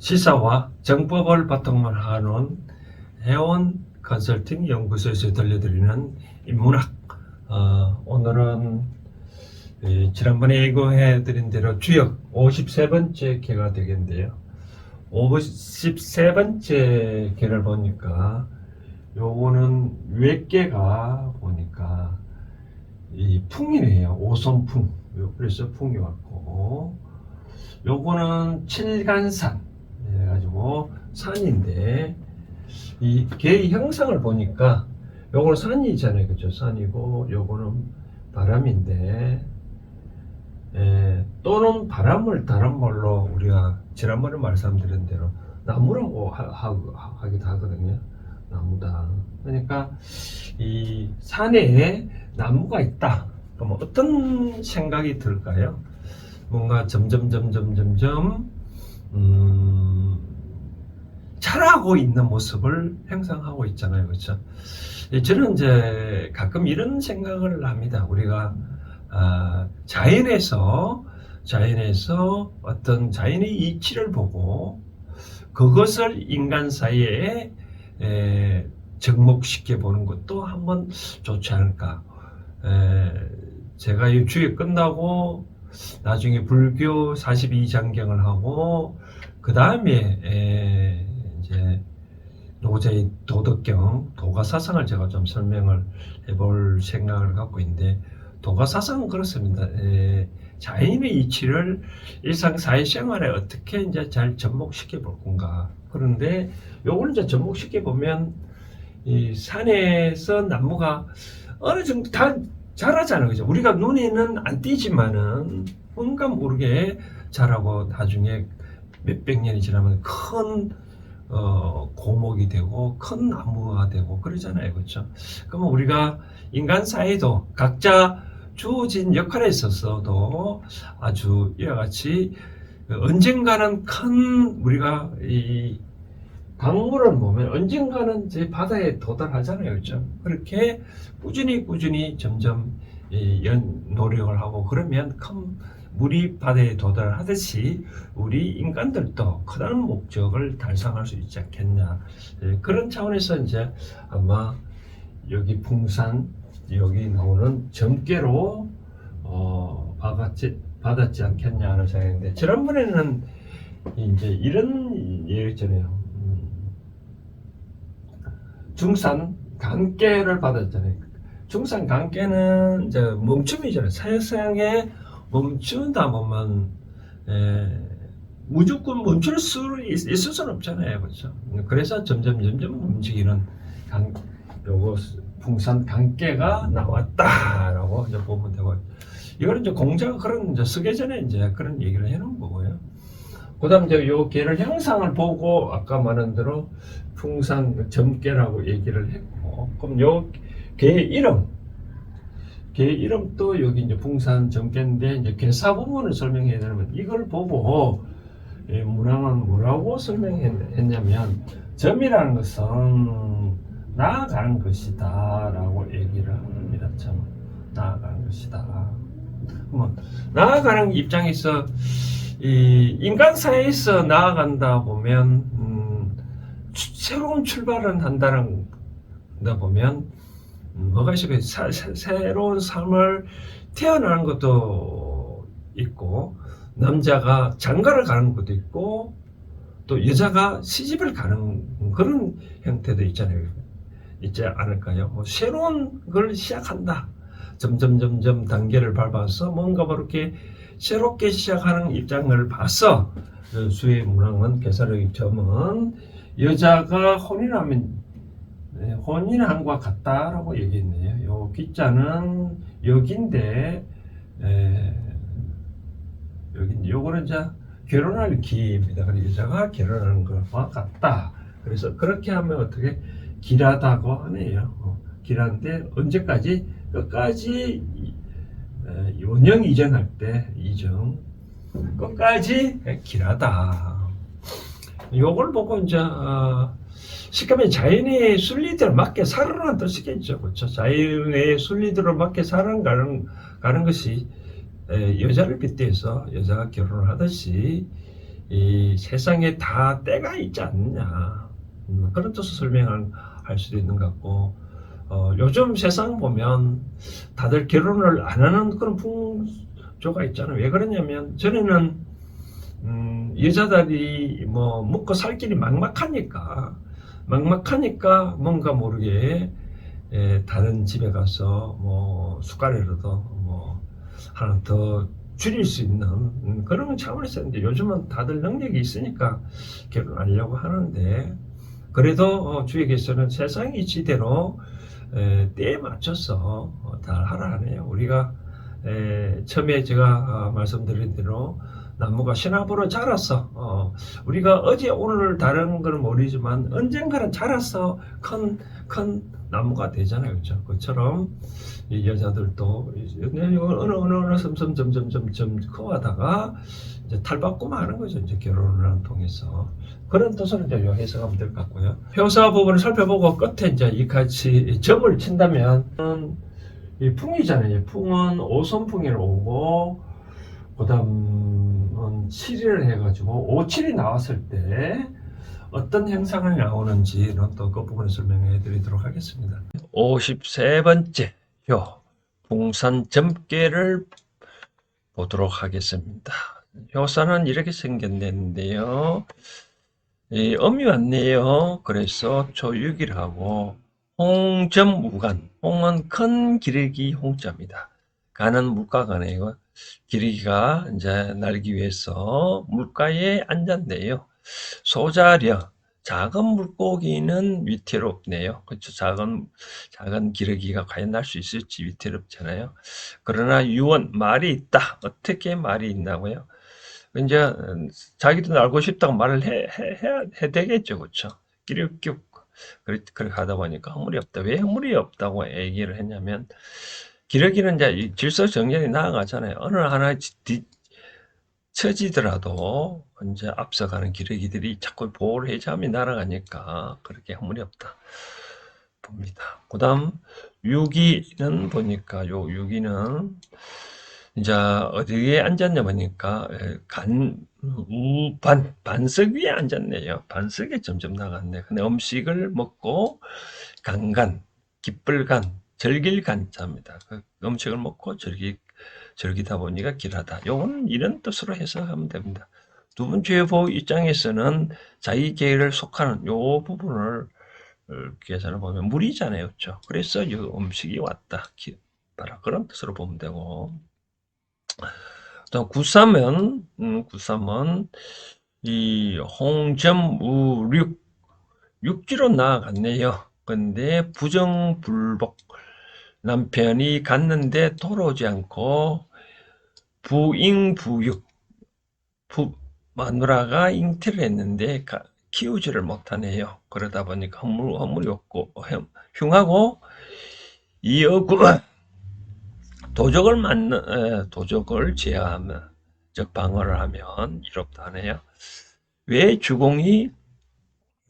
시사와 정법을 바탕으로 하는 해원 컨설팅 연구소에서 들려드리는 인문학. 어, 오늘은 이 지난번에 예고해드린 대로 주역 53번째 개가 되겠는데요. 53번째 개를 보니까 요거는 외개가 보니까 이 풍이네요. 오손풍. 요- 그래서 풍이 왔고 요거는 칠간산 해가지고 산인데 이 개의 형상을 보니까 요거는 산이잖아요. 그죠? 산이고 요거는 바람인데 에, 또는 바람을 다른 말로 우리가 지난번에 말씀드린 대로 나무라고 하, 하, 하 기도 하거든요. 나무다. 그러니까 이 산에 나무가 있다. 그럼 어떤 생각이 들까요? 뭔가 점점 점점 점점 음, 자라고 있는 모습을 형상하고 있잖아요, 그렇죠? 예, 저는 이제 가끔 이런 생각을 합니다. 우리가 아, 자연에서 자연에서 어떤 자연의 이치를 보고 그것을 인간 사이에 에, 접목시켜 보는 것도 한번 좋지 않을까. 에, 제가 이 주에 끝나고 나중에 불교 42장경을 하고 그 다음에 이제 노자의 도덕경, 도가사상을 제가 좀 설명을 해볼 생각을 갖고 있는데 도가사상은 그렇습니다. 에, 자연의 이치를 일상 사회생활에 어떻게 이제 잘 접목시켜 볼 건가. 그런데 요걸 이제 접목시켜 보면 이 산에서 나무가 어느 정도 다 자라잖아요. 그죠? 우리가 눈에는 안 띄지만은 뭔가 모르게 자라고 나중에 몇백 년이 지나면 큰 어, 고목이 되고 큰 나무가 되고 그러잖아요. 그렇죠? 그러면 우리가 인간 사이도 각자 주어진 역할에 있어서도 아주 이와 같이 언젠가는 큰 우리가 이 강물을 보면 언젠가는 제 바다에 도달하잖아요. 그렇죠? 그렇게 꾸준히 꾸준히 점점 이 연, 노력을 하고 그러면 큰 물이 바다에 도달하듯이 우리 인간들도 크다는 목적을 달성할 수 있지 않겠냐. 예, 그런 차원에서 이제 아마 여기 풍산 여기 나오는 점괘로 어, 받았지, 받았지 않겠냐 하는 생각인데 지난번에는 이제 이런 얘기했잖아요. 음, 중산 강깨를 받았잖아요. 중산 강깨는 이제 멈춤이잖아요. 사역상에 멈춘다 보면 에, 무조건 멈출 수 있- 있을 수는 없잖아요, 그렇죠? 그래서 점점 점점 움직이는 강 요거 풍산 강깨가 나왔다라고 이제 보면 되고 이거는 이제 공자가 그런 이제 쓰기 전에 이제 그런 얘기를 해놓은 거고요. 그 다음 이제 요 개를 형상을 보고 아까 말한 대로 풍산 점괘라고 얘기를 했고 그럼 요 개 이름 개 이름도 여기 이제 풍산 점괘인데 이제 개사 부분을 설명해야 되면 이걸 보고 이 문항은 뭐라고 설명했냐면 점이라는 것은 나아가는 것이다 라고 얘기를 합니다. 점 나아가는 것이다. 뭐 나아가는 입장에서 이 인간 사회에서 나아간다 보면 음, 추- 새로운 출발을 한다는 다 보면 음, 뭐가 새- 새로운 삶을 태어나는 것도 있고 남자가 장가를 가는 것도 있고 또 여자가 시집을 가는 그런 형태도 있잖아요. 있지 않을까요? 뭐 새로운 걸 시작한다. 점점 점점 단계를 밟아서 뭔가 그렇게 새롭게 시작하는 입장을 봐서 그 수의 문항은 개사력의 점은 여자가 혼인하면 네, 혼인한과 같다라고 얘기했네요. 요 기자는 여기인데 에, 여기 요거는 이제 결혼할 기입니다. 그리고 여자가 결혼하는 것과 같다. 그래서 그렇게 하면 어떻게 길하다고 하네요. 어, 길한데 언제까지 끝까지 원형 이전할 때 이정 끝까지 길하다. 요걸 보고 이제 어, 시커면 자연의 순리대로 맞게 살아라는 뜻이겠죠. 그렇죠? 자연의 순리대로 맞게 살아가는 가는 것이 에, 여자를 빗대서 여자가 결혼을 하듯이 이 세상에 다 때가 있지 않느냐 음, 그런 뜻을 설명할 할 수도 있는 것 같고 어, 요즘 세상 보면 다들 결혼을 안 하는 그런 풍조가 있잖아요. 왜 그러냐면 전에는 음, 여자들이 뭐 먹고 살 길이 막막하니까 막막하니까 뭔가 모르게 에, 다른 집에 가서 뭐 숟가락이라도 뭐 하나 더 줄일 수 있는 음, 그런 차원에서 했는데 요즘은 다들 능력이 있으니까 결혼하려고 하는데 그래도 어, 주에게서는 세상이 지대로 에, 때에 맞춰서 어, 다 하라 하네요. 우리가 에, 처음에 제가 어, 말씀드린 대로 나무가 신압으로 자라서 어, 우리가 어제 오늘 다른 건 모르지만 언젠가는 자라서 큰 큰 나무가 되잖아요, 그렇죠? 그처럼 이 여자들도 어느 어느 어느 어느 점점 점점 점점 커가다가 이제 탈바꿈 하는 거죠, 이제 결혼을 통해서 그런 뜻으로 이제 요 해석하면 될 것 같고요. 효사 부분을 살펴보고 끝에 이제 이 같이 점을 친다면 이 풍이잖아요. 풍은 오선풍이 오고 그다음은 7을 해가지고 5, 7이 나왔을 때 어떤 형상이 나오는지는 또 그 부분을 설명해 드리도록 하겠습니다. 53번째 효 풍산 점괘를 보도록 하겠습니다. 효사는 이렇게 생겼는데요. 이 음이 왔네요. 그래서 초육이라고 홍점무간 홍은 큰 기러기 홍자입니다. 간은 물가간이고 기러기가 이제 날기 위해서 물가에 앉았네요. 소자려 작은 물고기는 위태롭네요. 그렇죠. 작은 작은 기러기가 과연 날 수 있을지 위태롭잖아요. 그러나 유언 말이 있다. 어떻게 말이 있나고요? 이제 자기도 알고 싶다고 말을 해, 해, 해 되겠죠, 그렇죠? 끼룩끼룩 그렇게, 하다 보니까 허물이 없다. 왜 허물이 없다고 얘기를 했냐면 기러기는 이제 이 질서 정연이 나아가잖아요. 어느 하나 뒤 처지더라도 이제 앞서가는 기러기들이 자꾸 보호를 해자함이 날아가니까 그렇게 허물이 없다 봅니다. 그 다음 유기는 보니까 요 유기는 이제 어디에 앉았냐 보니까 에, 간 우반 반석 위에 앉았네요. 반석에 점점 나갔네. 근데 음식을 먹고 간간 기쁠간 절길간 자입니다. 그 음식을 먹고 절기 절기다 보니까 길하다. 요건 이런 뜻으로 해석하면 됩니다. 두 번째 보 입장에서는 자기 계를 속하는 요 부분을 계산을 보면 물이잖아요. 그렇죠? 그래서 이 음식이 왔다. 기- 봐라. 그런 뜻으로 보면 되고. 또 구삼은 음, 구삼은 이 홍점우륙 육지로 나아갔네요. 근데 부정불복 남편이 갔는데 돌아오지 않고 부잉부육 부 마누라가 잉태를 했는데 가- 키우지를 못하네요. 그러다 보니까 허물, 허물이 없고 흠- 흉하고 이어구 도적을 맞는 에, 도적을 제어하면 즉 방어를 하면 이롭다 하네요. 왜 주공이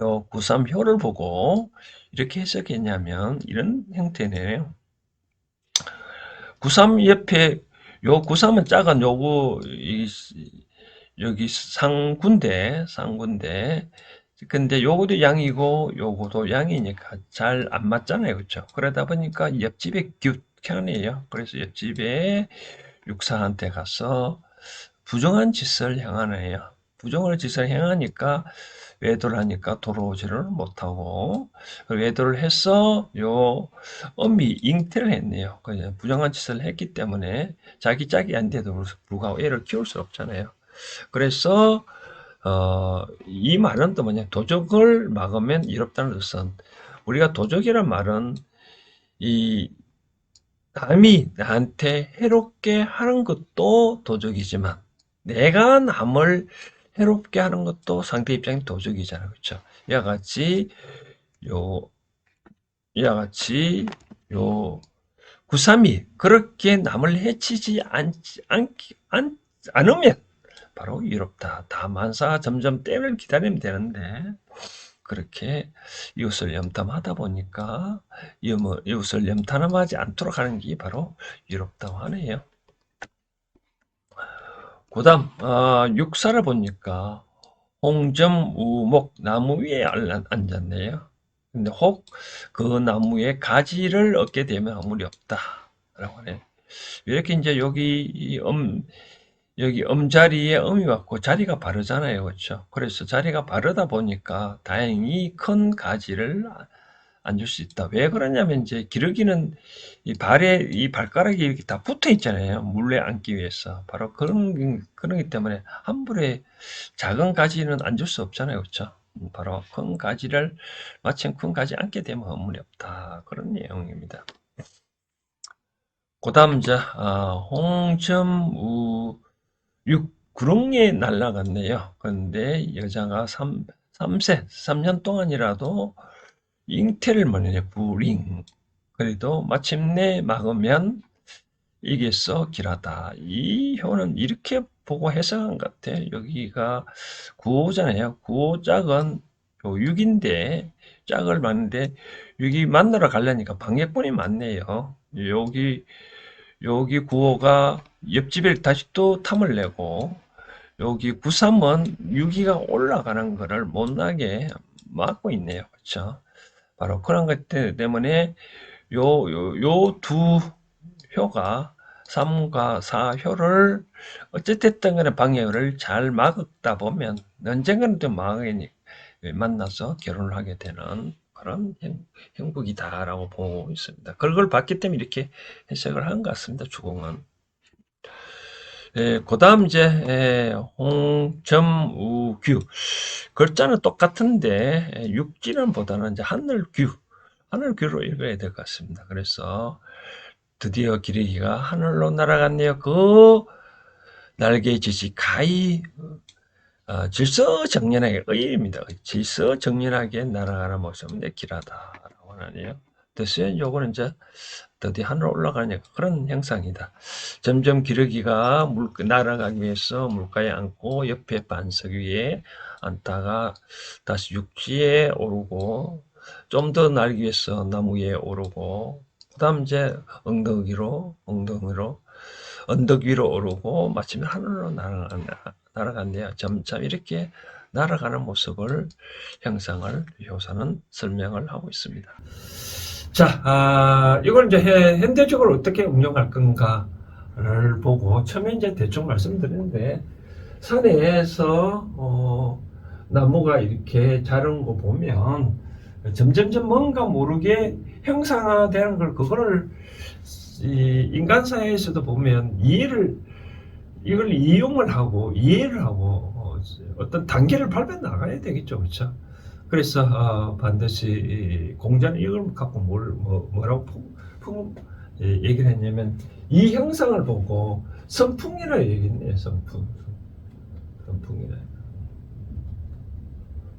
요 구삼효를 보고 이렇게 해석했냐면 이런 형태네요. 구삼 옆에 요 구삼은 작은 요거 이, 여기 상군데 상군데 근데 요거도 양이고 요거도 양이니까 잘 안 맞잖아요 그렇죠 그러다 보니까 옆집에 규 현이에요 그래서 옆집에 육사한테 가서 부정한 짓을 행하네요 부정한 짓을 행하니까 외도를 하니까 돌아오지를 못하고 외도를 해서 요 엄이 잉태를 했네요. 그냥 부정한 짓을 했기 때문에 자기 짝이 안 돼도 불구하고 애를 키울 수 없잖아요. 그래서 어, 이 말은 또 뭐냐 도적을 막으면 이롭다는 뜻은 우리가 도적이란 말은 이 남이 나한테 해롭게 하는 것도 도적이지만 내가 남을 해롭게 하는 것도 상대 입장이 도적이잖아요. 그렇죠? 이와 같이 요 이와 같이 요 구삼이 그렇게 남을 해치지 않, 않, 않, 않으면 바로 이롭다. 다만사 점점 때를 기다리면 되는데 그렇게 이웃을 염탐하다 보니까 이웃- 이웃을 염탐하지 않도록 하는 게 바로 이롭다고 하네요. 그 다음 아, 육사를 보니까 홍점 우목 나무 위에 알- 앉았네요. 근데 혹 그 나무의 가지를 얻게 되면 아무리 없다라고 하네. 이렇게 이제 여기 이 엄, 여기 엄자리에 음이 왔고 자리가 바르잖아요. 그렇죠? 그래서 자리가 바르다 보니까 다행히 큰 가지를 안 줄 수 있다. 왜 그러냐면 이제 기러기는 이 발에 이 발가락이 이렇게 다 붙어 있잖아요. 물에 앉기 위해서. 바로 그런 그러기 때문에 함부로 작은 가지는 안 줄 수 없잖아요. 그렇죠? 음, 바로 큰 가지를 마침 큰 가지 앉게 되면 허물이 없다. 그런 내용입니다. 그 다음 이제 아, 홍점우 육 구렁이에 날라갔네요. 그런데 여자가 3, 삼세 3년 동안이라도 잉태를 못해 불잉. 그래도 마침내 막으면 이게서 길하다. 이 효는 이렇게 보고 해석한 것 같아. 여기가 구호잖아요. 구호 짝은 요 6인데 짝을 맞는데 여기 만나러 가려니까 방해꾼이 많네요. 여기 여기 구호가 옆집에 다시 또 탐을 내고 여기 93은 6기가 올라가는 거를 못 나게 막고 있네요. 그렇죠? 바로 그런 것 때문에 요, 요, 요 두 효가 3과 4효를 어쨌든 간에 방해를 잘 막다 보면 언젠가는 또 망하니 만나서 결혼을 하게 되는 그런 형, 형국이다라고 보고 있습니다. 그걸 봤기 때문에 이렇게 해석을 한 것 같습니다. 주공은. 예, 그 다음 이제, 예, 홍점우규. 글자는 똑같은데, 예, 육지는 보다는 이제 하늘규, 하늘규로 읽어야 될 것 같습니다. 그래서 드디어 기레기가 하늘로 날아갔네요. 그 날개짓이 가히 어, 질서정연하게 의입니다. 질서정연하게 날아가는 모습은 내 길하다라고 하네요. 대신 요거는 이제 드디어 하늘로 올라가는 그런 형상이다. 점점 기러기가 물 날아가기 위해서 물가에 앉고 옆에 반석 위에 앉다가 다시 육지에 오르고 좀 더 날기 위해서 나무 위에 오르고 그다음 이제 엉덩이로 엉덩이로 언덕 위로 오르고 마침내 하늘로 날아간다. 날아간대요. 점점 이렇게 날아가는 모습을 형상을 효사는 설명을 하고 있습니다. 자, 아, 이걸 이제 해- 현대적으로 어떻게 운영할 건가를 보고 처음에 이제 대충 말씀드렸는데 산에서 어, 나무가 이렇게 자른 거 보면 점점점 뭔가 모르게 형상화되는 걸 그거를 이 인간 사회에서도 보면 이해를 이걸 이용을 하고 이해를 하고 어, 어떤 단계를 밟아 나가야 되겠죠, 그렇죠? 그래서 어, 반드시 이 공자는 이걸 갖고 뭘 뭐, 뭐라고 품, 품, 예, 얘기를 했냐면 이 형상을 보고 선풍이라 얘기했네요, 선풍, 선풍이라.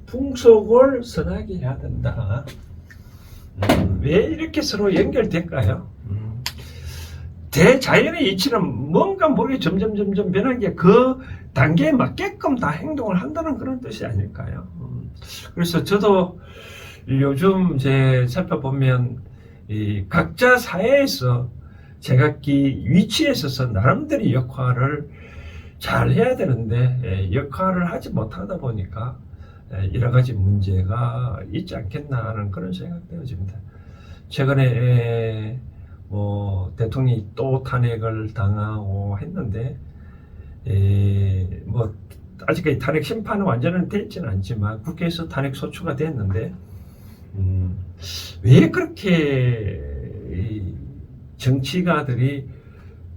풍속을 선하게 해야 된다. 음, 왜 이렇게 서로 연결될까요? 음, 대자연의 이치는 뭔가 모르게 점점 점점 변하게 그 단계에 맞게끔 다 행동을 한다는 그런 뜻이 아닐까요? 음, 그래서 저도 요즘 제 살펴보면 이 각자 사회에서 제각기 위치에 있어서 나름대로 역할을 잘 해야 되는데 예, 역할을 하지 못하다 보니까 예, 여러 가지 문제가 있지 않겠나 하는 그런 생각이 되어집니다. 최근에 예, 뭐 대통령이 또 탄핵을 당하고 했는데 에, 뭐 아직까지 탄핵 심판은 완전히 되지는 않지만 국회에서 탄핵 소추가 됐는데 음, 왜 그렇게 이 정치가들이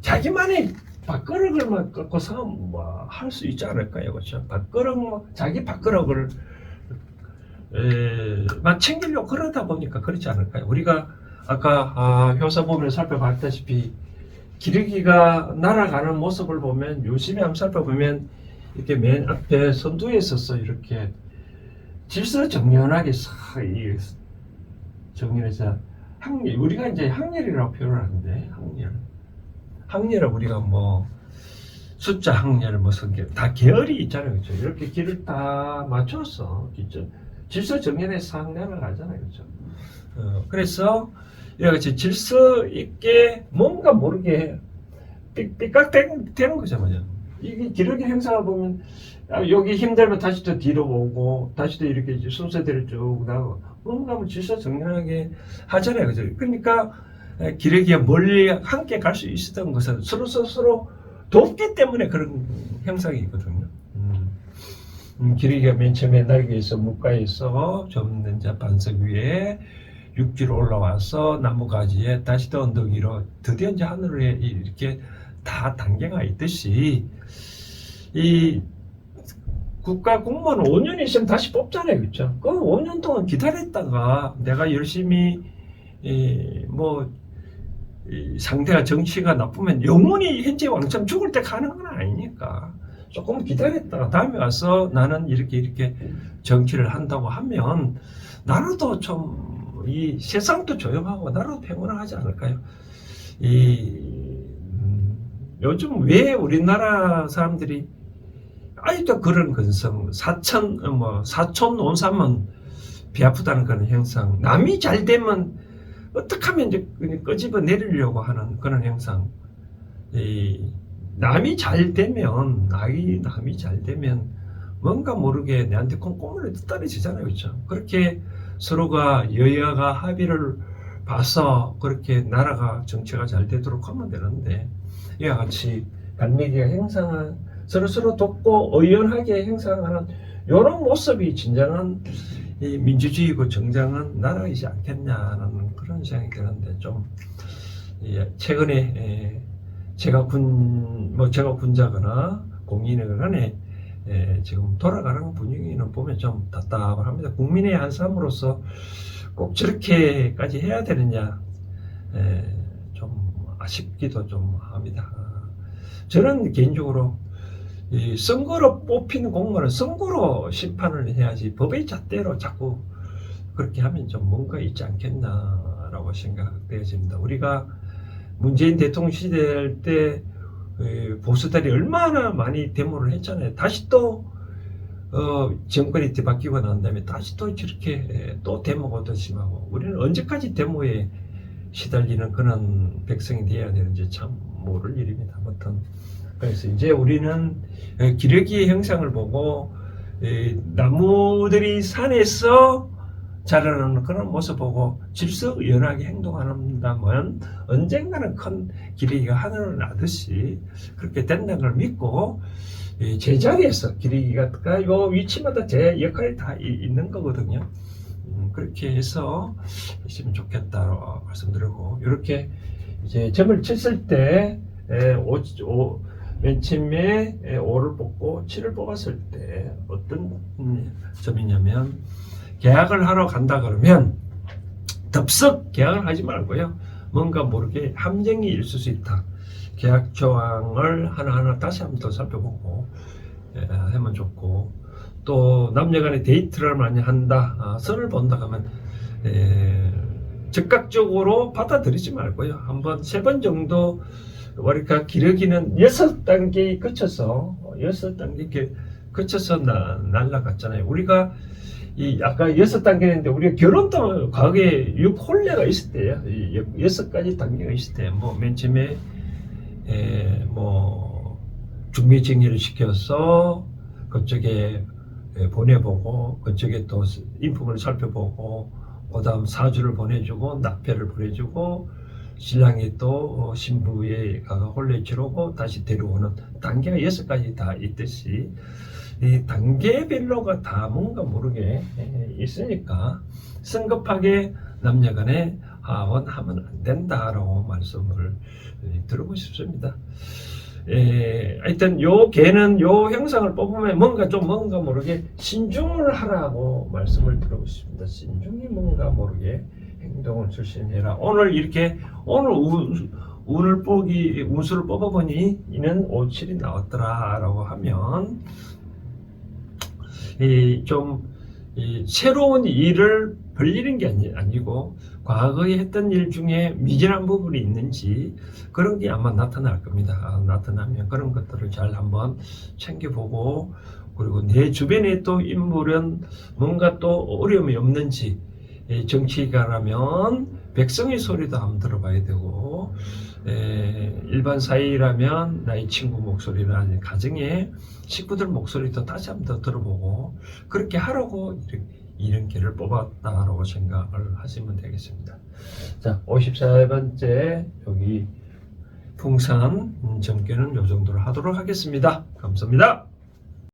자기만의 밥그릇을만 꺾어서 뭐 할 수 있지 않을까요, 그렇죠? 밥그릇 뭐 자기 밥그릇을 에, 만 챙기려고 그러다 보니까 그렇지 않을까요? 우리가 아까 아, 보면 살펴봤다시피 기러기가 날아가는 모습을 보면 유심히 한번 살펴보면 이렇게 맨 앞에 선두에 서서 이렇게 질서 정연하게 싹 이- 정연해서 항 우리가 이제 항렬이라고 표현을 하는데 항렬. 항렬을 우리가 뭐 숫자 항렬 무슨 다 계열이 있잖아요. 그렇죠? 이렇게 길을 다 맞춰서 진짜 질서 정연해서 항렬을 가잖아요. 그렇죠? 어, 그래서 이렇게 질서 있게 뭔가 모르게 삐- 삐깍대는 거죠, 뭐죠. 이게 기러기 행사가 보면 아, 여기 힘들면 다시 또 뒤로 오고 다시 또 이렇게 순서대로 쭉 뭔가 뭐 질서정연하게 하잖아요. 그죠? 그러니까 에, 기러기가 멀리 함께 갈 수 있었던 것은 서로 서로, 서로 돕기 때문에 그런 형상이 있거든요. 음. 음, 기러기가 맨 처음에 날개에서 물가에서 접는 이제 반석 위에 육지로 올라와서 나무가지에 다시 또 언덕 위로 드디어 이제 하늘에 이렇게 다 단계가 있듯이 이 국가 공무원 5년 있으면 다시 뽑잖아요, 그렇죠? 그 5년 동안 기다렸다가 내가 열심히 이, 뭐 이, 상대가 정치가 나쁘면 영원히 현재 왕처럼 죽을 때 가는 건 아니니까 조금 기다렸다가 다음에 와서 나는 이렇게 이렇게 정치를 한다고 하면 나라도 좀 이 세상도 조용하고 나라도 평온하지 않을까요? 이 음, 요즘 왜 우리나라 사람들이 아직도 그런 근성 사천 뭐 사촌 온삼은 비 아프다는 그런 형상 남이 잘 되면 어떻게 하면 이제 끄집어 내리려고 하는 그런 형상. 이 남이 잘 되면 나이 남이 잘 되면 뭔가 모르게 내한테 콩고물에 떨어지잖아요 그렇죠 그렇게 서로가 여야가 합의를 봐서 그렇게 나라가 정치가 잘 되도록 하면 되는데 이와 같이 갈매기가 행상한 서로 서로 돕고 의연하게 행상하는 이런 모습이 진정한 이 민주주의고 정장한 나라이지 않겠냐는 그런 생각이 드는데 좀 예, 최근에 예, 제가 군뭐 제가 군자거나 공인이거나 예, 지금 돌아가는 분위기는 보면 좀 답답합니다. 국민의 한 사람으로서 꼭 저렇게까지 해야 되느냐 아쉽기도 좀 합니다. 저는 개인적으로 이 선거로 뽑히는 공무원은 선거로 심판을 해야지 법의 잣대로 자꾸 그렇게 하면 좀 뭔가 있지 않겠나라고 생각되어집니다. 우리가 문재인 대통령 시대 때 에, 보수들이 얼마나 많이 데모를 했잖아요. 다시 또 어, 정권이 뒤바뀌고 난 다음에 다시 또 저렇게 에, 또 데모가 더 심하고 우리는 언제까지 데모에 시달리는 그런 백성이 되어야 되는지 참 모를 일입니다. 아무튼 그래서 이제 우리는 에, 기러기의 형상을 보고 에, 나무들이 산에서 자라나는 그런 모습 보고 질서연하게 행동한다면 언젠가는 큰 기러기가 하늘을 나듯이 그렇게 된다는 걸 믿고 이 제자리에서 기러기가 요 위치마다 제 역할이 다 이- 있는 거거든요. 음, 그렇게 해서 했으면 좋겠다고 말씀드리고 이렇게 이제 점을 쳤을 때 에, 오, 오, 맨 처음에 에, 5를 뽑고 7을 뽑았을 때 어떤 음, 점이냐면 계약을 하러 간다 그러면 덥석 계약을 하지 말고요. 뭔가 모르게 함정이 있을 수 있다. 계약 조항을 하나하나 다시 한번 더 살펴보고 예, 하면 좋고 또 남녀간의 데이트를 많이 한다. 아, 선을 본다 하면 예, 즉각적으로 받아들이지 말고요. 한번 세 번 정도 우리가 기러기는 여섯 단계에 거쳐서 여섯 단계 이렇게 거쳐서 나, 날라갔잖아요. 우리가 이 아까 여섯 단계인데 우리가 결혼도 과거에 육 혼례가 여- 여섯 가지 단계가 있을 때, 뭐맨 처음에 에, 뭐 중매 정리를 시켜서 그쪽에 에, 보내보고 그쪽에 또 인품을 살펴보고 그다음 사주를 보내주고 납패를 보내주고 신랑이 또 신부에 가가 혼례 치르고 다시 데려오는 단계가 여섯 가지 다 있듯이 이 단계별로가 다 뭔가 모르게 에, 있으니까 성급하게 남녀간에 하원하면 안 된다라고 말씀을 에, 드리고 싶습니다. 에, 하여튼 요 개는 요 형상을 뽑으면 뭔가 좀 뭔가 모르게 신중을 하라고 말씀을 드리고 싶습니다. 신중히 뭔가 모르게 행동을 실신해라. 오늘 이렇게 오늘 운, 운을 뽑기 운수를 뽑아보니 이는 5, 7이 나왔더라라고 하면 이좀 이 새로운 일을 벌리는 게 아니, 아니고 과거에 했던 일 중에 미진한 부분이 있는지 그런 게 아마 나타날 겁니다. 아, 나타나면 그런 것들을 잘 한번 챙겨보고 그리고 내 주변에 또 인물은 뭔가 또 어려움이 없는지 이 정치가라면 백성의 소리도 한번 들어봐야 되고 에, 일반 사이라면 나의 친구 목소리를 아닌 가정의 식구들 목소리도 다시 한번 더 들어보고 그렇게 하라고 이런, 이런 길을 뽑았다라고 생각을 하시면 되겠습니다. 자, 54번째 여기 풍산 음, 점괘는 요 정도로 하도록 하겠습니다. 감사합니다.